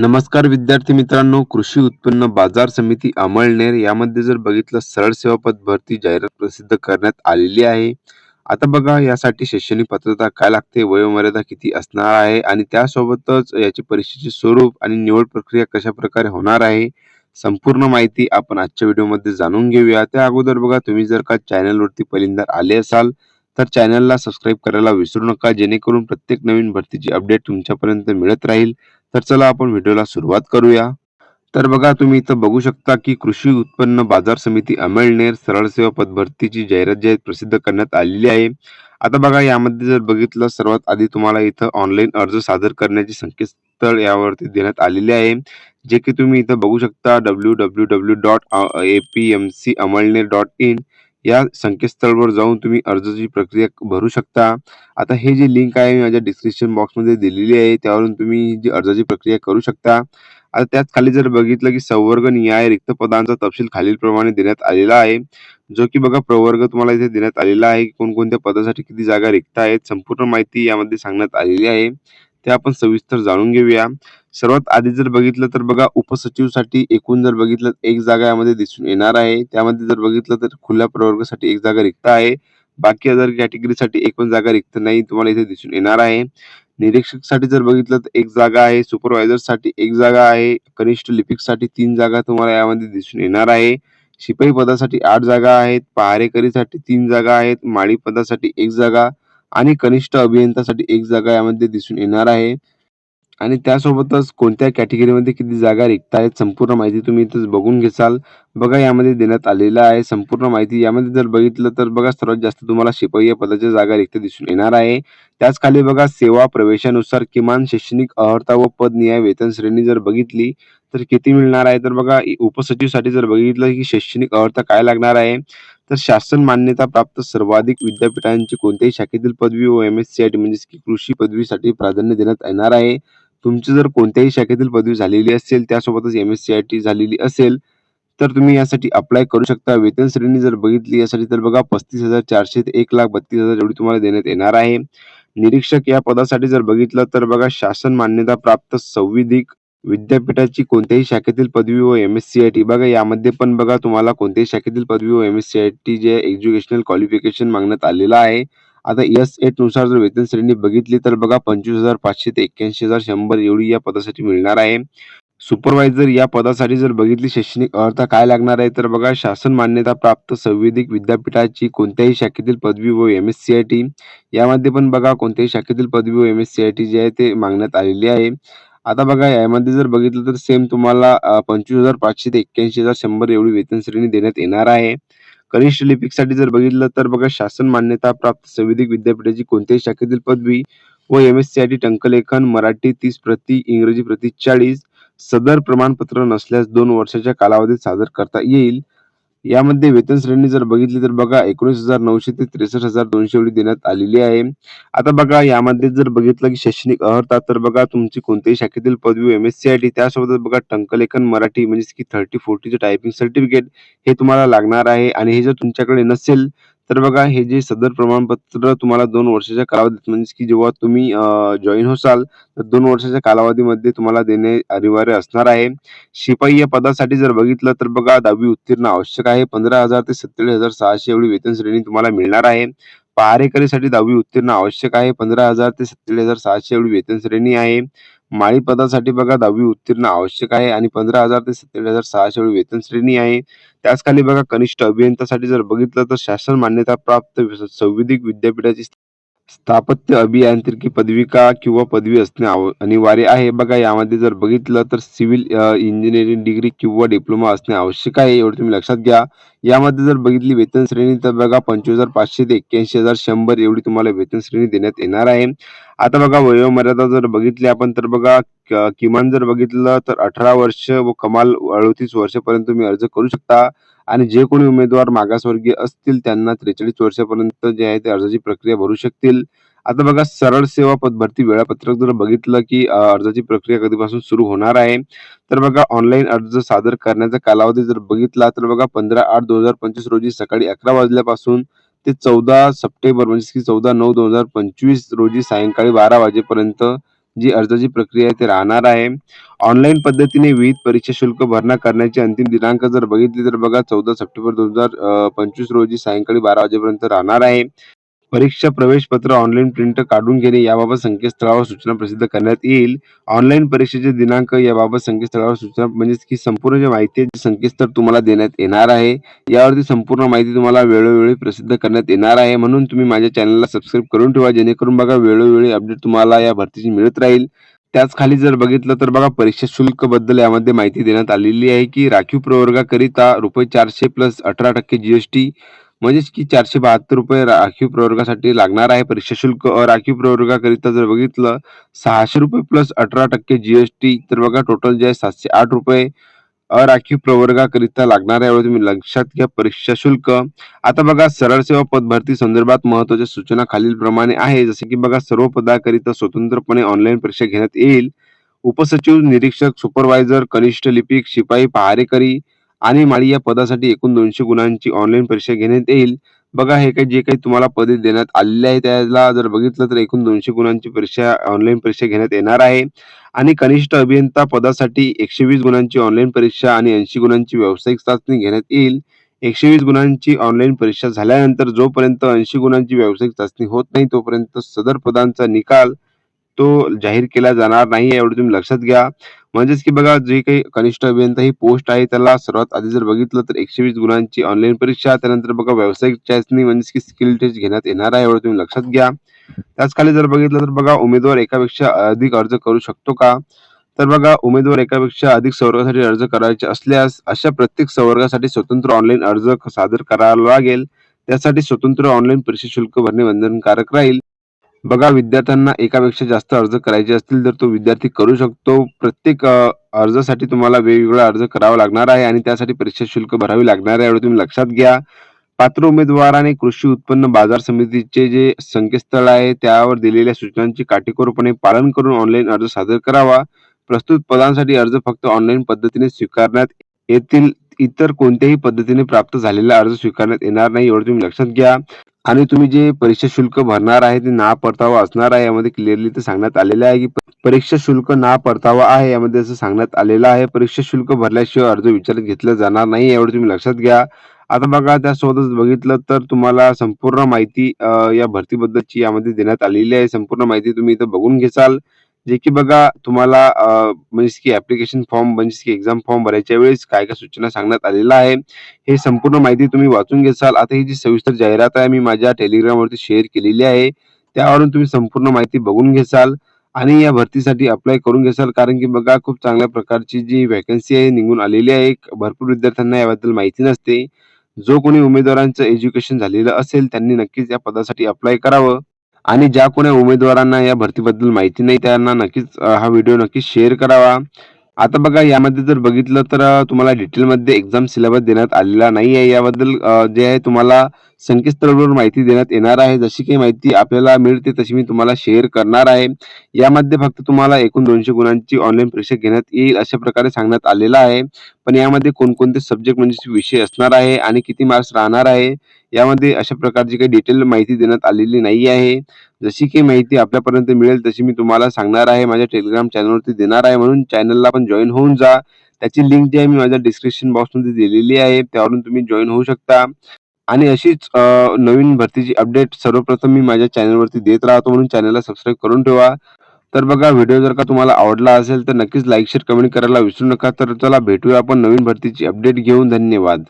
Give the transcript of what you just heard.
नमस्कार विद्यार्थी मित्रांनो कृषी उत्पन्न बाजार समिती अमळनेर यामध्ये जर बघितलं सरळ सेवा पद भरती जाहिरात प्रसिद्ध करण्यात आलेली आहे. आता बघा यासाठी शैक्षणिक पात्रता काय लागते वयोमर्यादा किती असणार आहे आणि त्यासोबतच याची परीक्षेचे स्वरूप आणि निवड प्रक्रिया कशा प्रकारे होणार आहे संपूर्ण माहिती आपण आजच्या व्हिडिओमध्ये जाणून घेऊया. त्या अगोदर बघा तुम्ही जर का चॅनलवरती पहिल्यांदा आले असाल तर चॅनलला सबस्क्राईब करायला विसरू नका जेणेकरून प्रत्येक नवीन भरतीची अपडेट तुमच्यापर्यंत मिळत राहील. तर चला आपण व्हिडिओला सुरुवात करूया. तर बघा तुम्ही इथं बघू शकता की कृषी उत्पन्न बाजार समिती अमळनेर सरळ सेवा पद भरतीची जाहिरात जी आहे प्रसिद्ध करण्यात आलेली आहे. आता बघा यामध्ये जर बघितलं सर्वात आधी तुम्हाला इथं ऑनलाईन अर्ज सादर करण्याचे संकेतस्थळ यावरती देण्यात आलेले आहे. जे की तुम्ही इथं बघू शकता W W W dot A P M C Amalner dot in या संकेतस्थळावर जाऊन तुम्ही अर्जाची प्रक्रिया भरू शकता. आता हे जे लिंक आहे मी माझ्या डिस्क्रिप्शन बॉक्समध्ये दिलेली आहे. त्यावरून तुम्ही जी अर्जाची प्रक्रिया करू शकता. आता त्यात खाली जर बघितलं की संवर्ग निहाय रिक्त पदांचा तपशील खालीलप्रमाणे देण्यात आलेला आहे. जो की बघा प्रवर्ग तुम्हाला इथे देण्यात आलेला आहे. की कोणकोणत्या पदासाठी किती जागा रिक्त आहेत संपूर्ण माहिती यामध्ये सांगण्यात आलेली आहे. ते आपण सविस्तर जाणून घेऊया. सर्वात आधी जर बघितलं तर बघा उपसचिवसाठी एकूण जर बघितलं एक जागा यामध्ये दिसून येणार आहे. त्यामध्ये जर बघितलं तर खुल्या प्रवर्गासाठी एक जागा रिक्त आहे. बाकी अदर कॅटेगरीसाठी एक पण जागा रिक्त नाही तुम्हाला इथे दिसून येणार आहे. निरीक्षकसाठी जर बघितलं तर एक जागा आहे. सुपरवायझरसाठी एक जागा आहे. कनिष्ठ लिपिकसाठी तीन जागा तुम्हाला यामध्ये दिसून येणार आहे. शिपाई पदासाठी आठ जागा आहेत. पहारेकरीसाठी तीन जागा आहेत. माळी पदासाठी एक जागा आणि कनिष्ठ अभियंतासाठी एक जागा यामध्ये दिसून येणार आहे. आणि त्यासोबतच कोणत्या कॅटेगरीमध्ये किती जागा रिक्त आहेत संपूर्ण माहिती तुम्ही इथंच बघून घेसाल. बघा यामध्ये देण्यात आलेलं आहे संपूर्ण माहिती. यामध्ये जर बघितलं तर बघा सर्वात जास्त तुम्हाला शिपाई या पदाच्या जागा रिक्त दिसून येणार आहे. त्याच खाली बघा सेवा प्रवेशानुसार किमान शैक्षणिक अर्हता व पद निहाय वेतन श्रेणी जर बघितली तर किती मिळणार आहे? तर बघा उपसचिवसाठी जर बघितलं की शैक्षणिक अर्हता काय लागणार आहे? तर शासन मान्यता प्राप्त सर्वाधिक विद्यापीठांची कोणत्याही शाखेतील पदवी व M S C I T म्हणजेच की कृषी पदवीसाठी प्राधान्य देण्यात येणार आहे. तुमची जर कोणत्याही शाखेतील पदवी झालेली असेल त्यासोबतच M S C I T झालेली असेल तर तुम्ही यासाठी अप्लाय करू शकता. वेतन श्रेणी जर बघितली यासाठी तर बघा पस्तीस हजार चारशे ते एक लाख बत्तीस हजार एवढी तुम्हाला देण्यात येणार आहे. निरीक्षक या पदासाठी जर बघितलं तर बघा शासन मान्यता प्राप्त संविधिक विद्यापीठाची कोणत्याही शाखेतील पदवी व M S C I T बघा यामध्ये पण बघा तुम्हाला कोणत्याही शाखेतील पदवी व M S C I T जे एज्युकेशनल क्वालिफिकेशन मागण्यात आलेलं आहे. आता एस एटनुसार जर वेतन श्रेणी बघितली तर बघा पंचवीस हजार पाचशे ते एक्क्याऐंशी हजार शंभर एवढी या पदासाठी मिळणार आहे. सुपरवायझर या पदासाठी जर बघितली शैक्षणिक अर्हता काय लागणार आहे तर बघा शासन मान्यता प्राप्त संविधिक विद्यापीठाची कोणत्याही शाखेतील पदवी व M S C I T यामध्ये पण बघा कोणत्याही शाखेतील पदवी व M S C I T जे आहे ते मागण्यात आलेली आहे. आता बघा यामध्ये जर बघितलं तर सेम तुम्हाला पंचवीस हजार पाचशे ते एक्क्याऐंशी हजार शंभर एवढी वेतन श्रेणी देण्यात येणार आहे. कनिष्ठ लिपिकसाठी जर बघितलं तर बघा शासन मान्यता प्राप्त संविधिक विद्यापीठाची कोणत्याही शाखेतील पदवी व M S C I T टंकलेखन Marathi तीस प्रति इंग्रजी प्रति चाळीस सदर प्रमाणपत्र नसल्यास दोन वर्षाच्या कालावधीत सादर करता येईल. यामध्ये वेतन श्रेणी जर बघितली तर बघा एकोणीस हजार नऊशे ते त्रेसष्ट हजार दोनशे एवढी देण्यात आलेली आहे. आता बघा यामध्ये जर बघितलं की शैक्षणिक अर्हता तर बघा तुमची कोणत्याही शाखेतील पदवी M S C I T त्यासोबतच बघा टंकलेखन मराठी म्हणजे की थर्टी फोर्टीचे टायपिंग सर्टिफिकेट हे तुम्हाला लागणार आहे. आणि हे जर तुमच्याकडे नसेल तर बघा हे जे सदर प्रमाणपत्र तुम्हाला दोन वर्षाच्या कालावधीत म्हणजे की जेव्हा तुम्ही जॉईन होसाल तर दोन वर्षाच्या कालावधीमध्ये तुम्हाला देणे अनिवार्य असणार आहे. शिपाई या पदासाठी जर बघितलं तर बघा दहावी उत्तीर्ण आवश्यक आहे. पंधरा हजार ते सत्तेचाळीस हजार सहाशे एवढी वेतन श्रेणी तुम्हाला मिळणार आहे. पहारेकरीसाठी दहावी उत्तीर्ण आवश्यक आहे. पंधरा हजार ते सत्तेचाळीस हजार सहाशे एवढी वेतन श्रेणी आहे. माळी पदासाठी बघा दहावी उत्तीर्ण आवश्यक आहे आणि पंधरा हजार ते सत्तेचाळीस हजार सहाशे एवढी वेतन श्रेणी आहे त्याच खाली बघा कनिष्ठ अभियंतासाठी जर बघितलं तर शासन मान्यता प्राप्त संविधिक विद्यापीठाची स्थापत्य अभियांत्रिकी पदविका किंवा पदवी असणे अनिवार्य आहे. बघा यामध्ये जर बघितलं तर सिव्हिल इंजिनिअरिंग डिग्री किंवा डिप्लोमा असणे आवश्यक आहे एवढं तुम्ही लक्षात घ्या. यामध्ये जर बघितली वेतन श्रेणी तर बघा पंचवीस हजार पाचशे ते एक्क्याऐंशी हजार शंभर एवढी तुम्हाला वेतन श्रेणी देण्यात येणार आहे. आता बघा वयोमर्यादा जर बघितली आपण तर बघा किमान जर बघितलं तर अठरा वर्ष व कमाल अडतीस वर्षपर्यंत तुम्ही अर्ज करू शकता. आणि जे कोणी उमेदवार मागासवर्गीय असतील त्यांना त्रेचाळीस वर्षापर्यंत जे आहे ते अर्जाची प्रक्रिया भरू शकतील. आता बघा सरळ सेवा पद भरती वेळापत्रक जर बघितलं की अर्जाची प्रक्रिया कधीपासून सुरू होणार आहे तर बघा ऑनलाईन अर्ज सादर करण्याचा कालावधी जर बघितला तर बघा पंधरा आठ दोन हजार पंचवीस रोजी सकाळी अकरा वाजल्यापासून ते चौदा सप्टेंबर म्हणजे की चौदा नऊ दोन हजार पंचवीस रोजी सायंकाळी बारा वाजेपर्यंत जी अर्जाची प्रक्रिया आहे ते राहणार आहे. ऑनलाईन पद्धतीने विविध परीक्षा शुल्क भरणा करण्याची अंतिम दिनांक जर बघितली तर बघा 14 सप्टेंबर 2025 रोजी सायंकाळी 12 वाजेपर्यंत राहणार आहे. परीक्षा प्रवेश पत्र ऑनलाईन प्रिंट काढून घेणे याबाबत संकेतस्थळावर सूचना प्रसिद्ध करण्यात येईल. ऑनलाईन परीक्षेचे दिनांक याबाबत संकेतस्थळावर सूचना म्हणजेच की संपूर्ण जी माहिती आहे संकेतस्थळ तुम्हाला देण्यात येणार आहे. यावरती संपूर्ण माहिती तुम्हाला वेळोवेळी प्रसिद्ध करण्यात येणार आहे. म्हणून तुम्ही माझ्या चॅनलला सबस्क्राईब करून ठेवा जेणेकरून बघा वेळोवेळी अपडेट तुम्हाला या भरतीची मिळत राहील. त्याच खाली जर बघितलं तर बघा परीक्षा शुल्कबद्दल यामध्ये माहिती देण्यात आलेली आहे की राखीव प्रवर्गाकरिता रुपये चारशे प्लस 18% जीएसटी म्हणजेच की 472 रुपये राखीव प्रवर्गासाठी लागणार आहे परीक्षा शुल्क. अराखीव प्रवर्गाकरिता जर बघितलं सहाशे रुपये प्लस 18% जीएसटी तर बघा टोटल जे आहे 708 रुपये अराखीव प्रवर्गाकरिता लागणार आहे. तुम्ही लक्षात घ्या परीक्षा शुल्क. आता बघा सरळ सेवा पद भरती संदर्भात महत्त्वाच्या सूचना खालीलप्रमाणे आहे. जसे की बघा सर्व पदाकरिता स्वतंत्रपणे ऑनलाईन परीक्षा घेण्यात येईल. उपसचिव, निरीक्षक, सुपरवायझर, कनिष्ठ लिपिक, शिपाई, पहारेकरी आणि माळी या पदासाठी एकूण दोनशे गुणांची ऑनलाईन परीक्षा घेण्यात येईल. बघा हे काही जे काही तुम्हाला पदे देण्यात आलेले आहे त्याला जर बघितलं तर एकूण दोनशे गुणांची परीक्षा ऑनलाईन परीक्षा घेण्यात येणार आहे. आणि कनिष्ठ अभियंता पदासाठी 120 गुणांची ऑनलाईन परीक्षा आणि 80 गुणांची व्यावसायिक चाचणी घेण्यात येईल. 120 गुणांची ऑनलाईन परीक्षा झाल्यानंतर जोपर्यंत 80 गुणांची व्यावसायिक चाचणी होत नाही तोपर्यंत सदर पदांचा निकाल तो जाहीर केला जाणार नाही एवढं तुम्ही लक्षात घ्या. म्हणजेच की बघा जे काही कनिष्ठ अभियंता ही पोस्ट आहे त्याला सर्वात आधी जर बघितलं तर 120 गुणांची ऑनलाईन परीक्षा त्यानंतर बघा व्यावसायिक चाचणी म्हणजेच की स्किल टेस्ट घेण्यात येणार आहे एवढं तुम्ही लक्षात घ्या. त्याच खाली जर बघितलं तर बघा उमेदवार एकापेक्षा अधिक अर्ज करू शकतो का? तर बघा उमेदवार एकापेक्षा अधिक संवर्गासाठी अर्ज करायचे असल्यास अशा प्रत्येक संवर्गासाठी स्वतंत्र ऑनलाईन अर्ज सादर करावा लागेल. त्यासाठी स्वतंत्र ऑनलाईन परीक्षा शुल्क भरणे बंधनकारक राहील. बघा विद्यार्थ्यांना एकापेक्षा जास्त अर्ज करायचे असतील तर तो विद्यार्थी करू शकतो. प्रत्येक अर्जासाठी तुम्हाला वेगवेगळा अर्ज करावा लागणार आहे आणि त्यासाठी परीक्षा शुल्क भरावी लागणार आहे एवढं तुम्ही लक्षात घ्या. पात्र उमेदवाराने कृषी उत्पन्न बाजार समितीचे जे संकेतस्थळ आहे त्यावर दिलेल्या सूचनांचे काटेकोरपणे पालन करून ऑनलाईन अर्ज सादर करावा. प्रस्तुत पदांसाठी अर्ज फक्त ऑनलाईन पद्धतीने स्वीकारण्यात येतील. इतर कोणत्याही पद्धतीने प्राप्त झालेला अर्ज स्वीकारण्यात येणार नाही एवढं तुम्ही लक्षात घ्या. आणि तुम्ही जे परीक्षा शुल्क भरणार आहे ते ना परतावा असणार आहे. यामध्ये क्लिअरली ते सांगण्यात आलेलं आहे की परीक्षा शुल्क ना परतावा आहे यामध्ये असं सांगण्यात आलेलं आहे. परीक्षा शुल्क भरल्याशिवाय अर्ज विचारात घेतला जाणार नाही एवढं तुम्ही लक्षात घ्या. आता बघा त्यासोबतच बघितलं तर तुम्हाला संपूर्ण माहिती या भरतीबद्दलची यामध्ये देण्यात आलेली आहे. संपूर्ण माहिती तुम्ही इथं बघून घेसाल. जे की बघा तुम्हाला म्हणजे म्हणजेच की ऍप्लिकेशन फॉर्म म्हणजेच की एक्झाम फॉर्म भरायच्या वेळेस काय-काय सूचना सांगण्यात आलेला आहे. हे संपूर्ण माहिती तुम्ही वाचून घेसाल. आता ही जी सविस्तर जाहिरात आहे मी माझ्या टेलिग्रामवरती शेअर केलेली आहे. त्यावरून तुम्ही संपूर्ण माहिती बघून घेसाल आणि या भरतीसाठी अप्लाय करून घेसाल. कारण की बघा खूप चांगल्या प्रकारची जी व्हॅकन्सी आहे निघून आलेली आहे. भरपूर विद्यार्थ्यांना याबद्दल माहिती नसते. जो कोणी उमेदवारांचं एज्युकेशन झालेलं असेल त्यांनी नक्कीच या पदासाठी अप्लाय करावं. आणि ज्या कोणी उमेदवारांना या भरतीबद्दल माहिती नाही त्यांना नक्कीच हा व्हिडिओ नक्कीच शेअर करावा. आता बघा यामध्ये जर बघितलं तर तुम्हाला डिटेलमध्ये एक्झाम सिलेबस देण्यात आलेला नाही आहे. याबद्दल जे आहे तुम्हाला संकेतस्थळावर माहिती देण्यात येणार आहे. जशी काही माहिती आपल्याला मिळते तशी मी तुम्हाला शेअर करणार आहे. यामध्ये फक्त तुम्हाला एकूण दोनशे गुणांची ऑनलाईन परीक्षा घेण्यात येईल अशा प्रकारे सांगण्यात आलेलं आहे. पण यामध्ये कोणकोणते सब्जेक्ट म्हणजे विषय असणार आहे आणि किती मार्क्स राहणार आहे. यामध्ये अशा प्रकारची काही डिटेल माहिती देण्यात आलेली नाही आहे. जशी काही माहिती आपल्यापर्यंत मिळेल तशी मी तुम्हाला सांगणार आहे. माझ्या टेलिग्राम चॅनलवरती देणार आहे. म्हणून चॅनलला पण जॉईन होऊन जा. त्याची लिंक जी आहे मी माझ्या डिस्क्रिप्शन बॉक्समध्ये दिलेली आहे. त्यावरून तुम्ही जॉईन होऊ शकता. आणि अशीच नवीन भरतीची अपडेट सर्वप्रथम मी माझ्या चॅनलवरती देत राहतो म्हणून चॅनलला सबस्क्राईब करून ठेवा. तर बघा व्हिडिओ जर का तुम्हाला आवडला असेल तर नक्कीच लाईक, शेअर, कमेंट करायला विसरू नका. तर चला भेटूया आपण नवीन भरतीची अपडेट घेऊन. धन्यवाद.